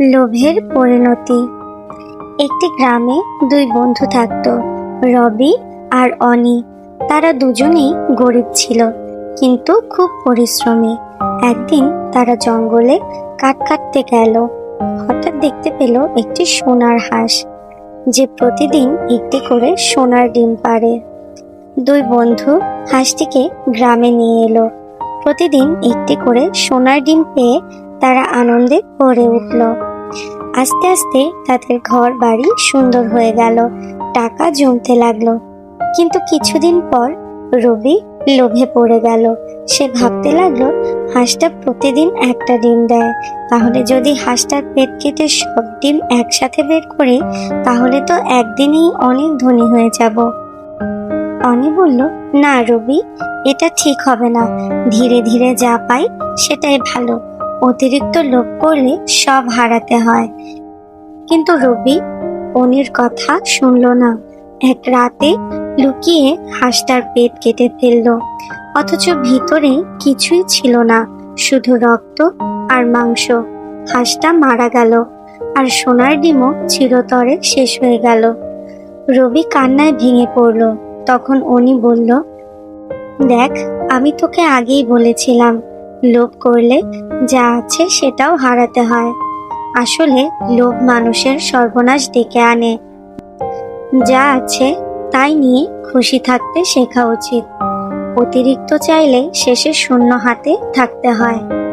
লোভের পরিণতি। একটি গ্রামে দুই বন্ধু থাকতো, রবি আর অনি। তারা দুজনেই গরিব ছিল, কিন্তু খুব পরিশ্রমী। একদিন তারা জঙ্গলে কাঠ কাটতে গেল। হঠাৎ দেখতে পেল একটি সোনার হাঁস, যে প্রতিদিন একটি করে সোনার ডিম পারে দুই বন্ধু হাঁসটিকে গ্রামে নিয়ে এলো। প্রতিদিন একটি করে সোনার ডিম পেয়ে তারা আনন্দে ভরে উঠল। আস্তে আস্তে তাদের ঘর বাড়ি সুন্দর হয়ে গেল। টাকা জমতে লাগল। কিন্তু কিছুদিন পর রবি লোভে পড়ে গেল। সে ভাবতে লাগল, হাঁসটা প্রতিদিন একটা ডিম দেয়। তাহলে যদি হাঁসটার পেট কেটে সব ডিম একসাথে বের করি, তাহলে তো একদিনেই অনেক ধনী হয়ে যাব। অনি বলল, না রবি, এটা ঠিক হবে না। ধীরে ধীরে যা পাই, সেটাই ভালো। অতিরিক্ত লোভ করলে সব হারাতে হয়। কিন্তু রবি অনির কথা শুনলো না। এক রাতে লুকিয়ে হাঁসটার পেট কেটে ফেলল। অথচ ভিতরে কিছুই ছিল না, শুধু রক্ত আর মাংস। হাঁসটা মারা গেল আর সোনার ডিমও চিরতরে শেষ হয়ে গেল। রবি কান্নায় ভেঙে পড়ল। তখন অনি বলল, দেখ, আমি তোকে আগেই বলেছিলাম লোভ করলে যা আছে সেটাও হারাতে হয়। আসলে লোভ মানুষের সর্বনাশ ডেকে আনে। যা আছে তাই নিয়ে খুশি থাকতে শেখা উচিত। অতিরিক্ত চাইলে শেষে শূন্য হাতে থাকতে হয়।